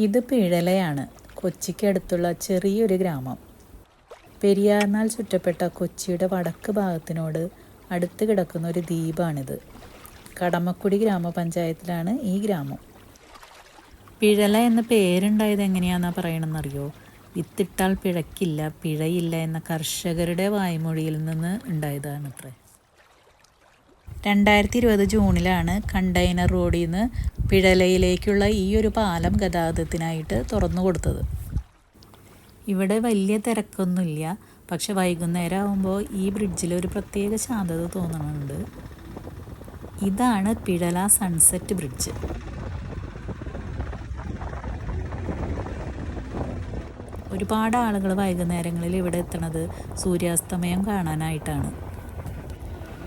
ഇത് പിഴലയാണ്. കൊച്ചിക്കടുത്തുള്ള ചെറിയൊരു ഗ്രാമം. പെരിയാറിനാൽ ചുറ്റപ്പെട്ട കൊച്ചിയുടെ വടക്ക് ഭാഗത്തിനോട് അടുത്ത് കിടക്കുന്ന ഒരു ദ്വീപാണിത്. കടമക്കുടി ഗ്രാമപഞ്ചായത്തിലാണ് ഈ ഗ്രാമം. പിഴല എന്ന പേരുണ്ടായത് എങ്ങനെയാണെന്നാ പറയണമെന്നറിയോ വിത്തിട്ടാൽ പിഴക്കില്ല പിഴയില്ല എന്ന കർഷകരുടെ വായ്മൊഴിയിൽ നിന്ന് ഉണ്ടായതാണത്രേ. രണ്ടായിരത്തി ഇരുപത് ജൂണിലാണ് കണ്ടെയ്നർ റോഡിൽ നിന്ന് പിഴലയിലേക്കുള്ള ഈ ഒരു പാലം ഗതാഗതത്തിനായിട്ട് തുറന്നു കൊടുത്തത്. ഇവിടെ വലിയ തിരക്കൊന്നുമില്ല. പക്ഷെ വൈകുന്നേരം ആകുമ്പോൾ ഈ ബ്രിഡ്ജിൽ ഒരു പ്രത്യേക ശാന്തത തോന്നുന്നുണ്ട് ഇതാണ് പിഴല സൺസെറ്റ് ബ്രിഡ്ജ്. ഒരുപാട് ആളുകൾ വൈകുന്നേരങ്ങളിൽ ഇവിടെ എത്തണത് സൂര്യാസ്തമയം കാണാനായിട്ടാണ്.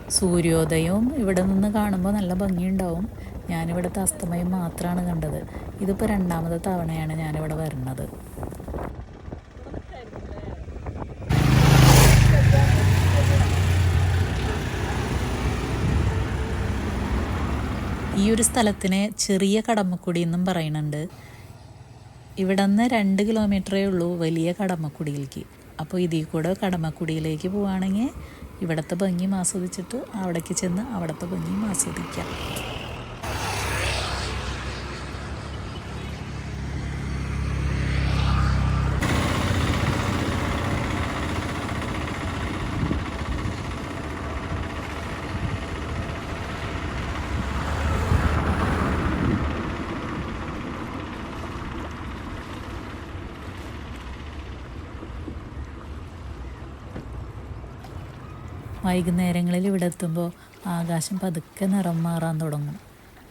സൂര്യോദയവും ഇവിടെ നിന്ന് കാണുമ്പോൾ നല്ല ഭംഗിയുണ്ടാവും. ഞാനിവിടുത്തെ അസ്തമയം മാത്രമാണ് കണ്ടത്. ഇതിപ്പോൾ രണ്ടാമത്തെ തവണയാണ് ഞാനിവിടെ വരുന്നത്. ഈ ഒരു സ്ഥലത്തിനെ ചെറിയ കടമക്കുടി എന്നും പറയുന്നുണ്ട്. ഇവിടെ നിന്ന് രണ്ട് കിലോമീറ്ററേ ഉള്ളൂ വലിയ കടമക്കുടിയിലേക്ക്. അപ്പോൾ ഇതിൽ കൂടെ കടമക്കുടിയിലേക്ക് പോവുകയാണെങ്കിൽ ഇവിടുത്തെ ഭംഗിയും ആസ്വദിച്ചിട്ട് അവിടേക്ക് ചെന്ന് അവിടുത്തെ ഭംഗിയും ആസ്വദിക്കാം. വൈകുന്നേരങ്ങളിൽ ഇവിടെ എത്തുമ്പോൾ ആകാശം പതുക്കെ നിറം മാറാൻ തുടങ്ങും.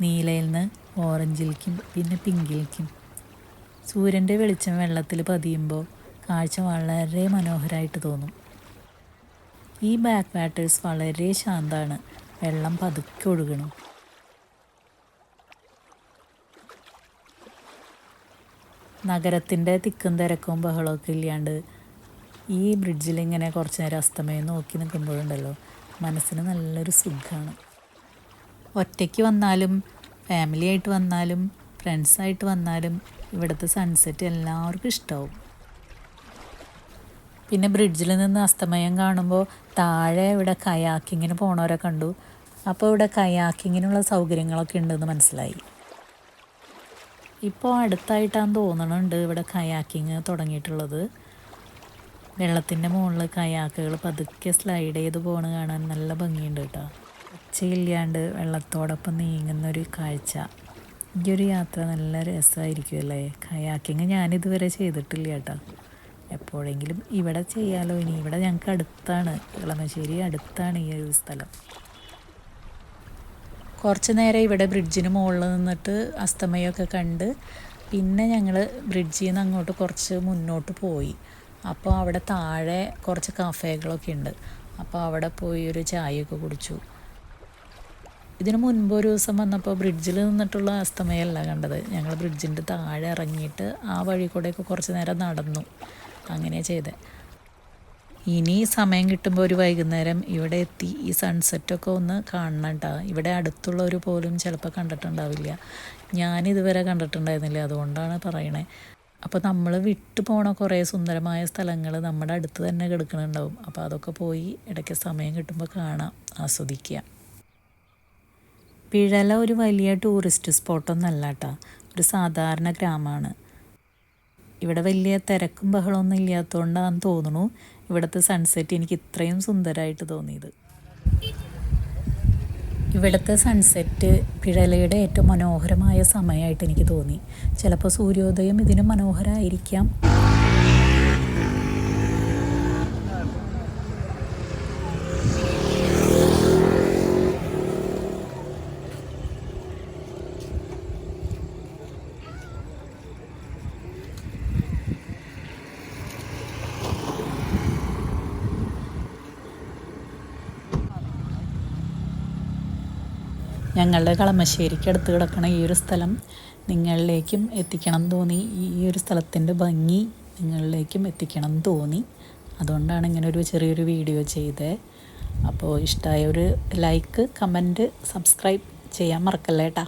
നീലയിൽ നിന്ന് ഓറഞ്ചിലേക്കും പിന്നെ പിങ്കിലേക്കും. സൂര്യന്റെ വെളിച്ചം വെള്ളത്തിൽ പതിയുമ്പോൾ കാഴ്ച വളരെ മനോഹരമായിട്ട് തോന്നും. ഈ ബാക്ക് വാട്ടേഴ്സ് വളരെ ശാന്താണ്. വെള്ളം പതുക്കെ ഒഴുകണം. നഗരത്തിന്റെ തിക്കും തിരക്കും ബഹളമൊക്കെ ഇല്ലാണ്ട് ഈ ബ്രിഡ്ജിൽ ഇങ്ങനെ കുറച്ച് നേരം അസ്തമയം നോക്കി നിൽക്കുമ്പോഴുണ്ടല്ലോ മനസ്സിന് നല്ലൊരു സുഖമാണ് ഒറ്റയ്ക്ക് വന്നാലും ഫാമിലി ആയിട്ട് വന്നാലും ഫ്രണ്ട്സായിട്ട് വന്നാലും ഇവിടുത്തെ സൺസെറ്റ് എല്ലാവർക്കും ഇഷ്ടമാവും പിന്നെ ബ്രിഡ്ജിൽ നിന്ന് അസ്തമയം കാണുമ്പോൾ താഴെ ഇവിടെ കയാക്കിങ്ങിന് പോണവരെ കണ്ടു. അപ്പോൾ ഇവിടെ കയാക്കിങ്ങിനുള്ള സൗകര്യങ്ങളൊക്കെ ഉണ്ടെന്ന് മനസ്സിലായി. ഇപ്പോൾ അടുത്തായിട്ടാണ് തോന്നണുണ്ട് ഇവിടെ കയാക്കിങ് തുടങ്ങിയിട്ടുള്ളത്. വെള്ളത്തിന്റെ മുകളിൽ കയാക്കുകൾ പതുക്കെ സ്ലൈഡ് ചെയ്ത് പോണ് കാണാൻ നല്ല ഭംഗിയുണ്ട് കേട്ടോ. ഒച്ചയില്ലാണ്ട് വെള്ളത്തോടൊപ്പം നീങ്ങുന്നൊരു കാഴ്ച. ഈ ഒരു യാത്ര നല്ല രസമായിരിക്കും അല്ലേ? കയാക്കിങ് ഞാനിതുവരെ ചെയ്തിട്ടില്ല കേട്ടോ. എപ്പോഴെങ്കിലും ഇവിടെ ചെയ്യാലോ ഇനി ഇവിടെ ഞങ്ങൾക്ക് അടുത്താണ് ഇളമശ്ശേരി അടുത്താണ് ഈ ഒരു സ്ഥലം. കുറച്ച് നേരം ഇവിടെ ബ്രിഡ്ജിന് മുകളിൽ നിന്നിട്ട് അസ്തമയമൊക്കെ കണ്ട് പിന്നെ ഞങ്ങൾ ബ്രിഡ്ജിൽ നിന്ന് അങ്ങോട്ട് കുറച്ച് മുന്നോട്ട് പോയി. അപ്പോൾ അവിടെ താഴെ കുറച്ച് കഫേകളൊക്കെ ഉണ്ട്. അപ്പോൾ അവിടെ പോയി ഒരു ചായയൊക്കെ കുടിച്ചു. ഇതിനു മുൻപ് ഒരു ദിവസം വന്നപ്പോൾ ബ്രിഡ്ജിൽ നിന്നിട്ടുള്ള അസ്തമയല്ല കണ്ടത്. ഞങ്ങൾ ബ്രിഡ്ജിന്റെ താഴെ ഇറങ്ങിയിട്ട് ആ വഴി കൂടെയൊക്കെ കുറച്ച് നേരം നടന്നു. അങ്ങനെ ചെയ്തേ. ഇനി സമയം കിട്ടുമ്പോൾ ഒരു വൈകുന്നേരം ഇവിടെ എത്തി. ഈ സൺസെറ്റൊക്കെ ഒന്ന് കാണണം കേട്ടോ ഇവിടെ അടുത്തുള്ളവർ പോലും ചിലപ്പോൾ കണ്ടിട്ടുണ്ടാവില്ല. ഞാനിതുവരെ കണ്ടിട്ടുണ്ടായിരുന്നില്ല. അതുകൊണ്ടാണ് പറയണേ. അപ്പോൾ നമ്മൾ വിട്ടു പോണ കുറേ സുന്ദരമായ സ്ഥലങ്ങൾ നമ്മുടെ അടുത്ത് തന്നെ കിടക്കുന്നുണ്ടാവും അപ്പോൾ അതൊക്കെ പോയി ഇടയ്ക്ക് സമയം കിട്ടുമ്പോൾ കാണാം ആസ്വദിക്കുക പിഴല ഒരു വലിയ ടൂറിസ്റ്റ് സ്പോട്ടൊന്നല്ല കേട്ടോ ഒരു സാധാരണ ഗ്രാമമാണ് ഇവിടെ വലിയ തിരക്കും ബഹളമൊന്നും ഇല്ലാത്തതുകൊണ്ടാണെന്ന് തോന്നുന്നു. ഇവിടുത്തെ സൺസെറ്റ് എനിക്ക് ഇത്രയും സുന്ദരമായിട്ട് തോന്നിയത്. ഇവിടുത്തെ സൺസെറ്റ് പിഴലയുടെ ഏറ്റവും മനോഹരമായ സമയമായിട്ട് എനിക്ക് തോന്നി. ചിലപ്പോൾ സൂര്യോദയം ഇതിന് മനോഹരമായിരിക്കാം ഞങ്ങളുടെ കളമശ്ശേരിക്ക് അടുത്ത് കിടക്കുന്ന ഈ ഒരു സ്ഥലം നിങ്ങളിലേക്കും എത്തിക്കണം തോന്നി. ഈ ഒരു സ്ഥലത്തിന്റെ ഭംഗി നിങ്ങളിലേക്കും എത്തിക്കണം തോന്നി. അതുകൊണ്ടാണ് ഇങ്ങനെ ഒരു ചെറിയൊരു വീഡിയോ ചെയ്തത് അപ്പോൾ ഇഷ്ടമായ ഒരു ലൈക്ക് കമന്റ് സബ്സ്ക്രൈബ് ചെയ്യാൻ മറക്കല്ലേട്ടാ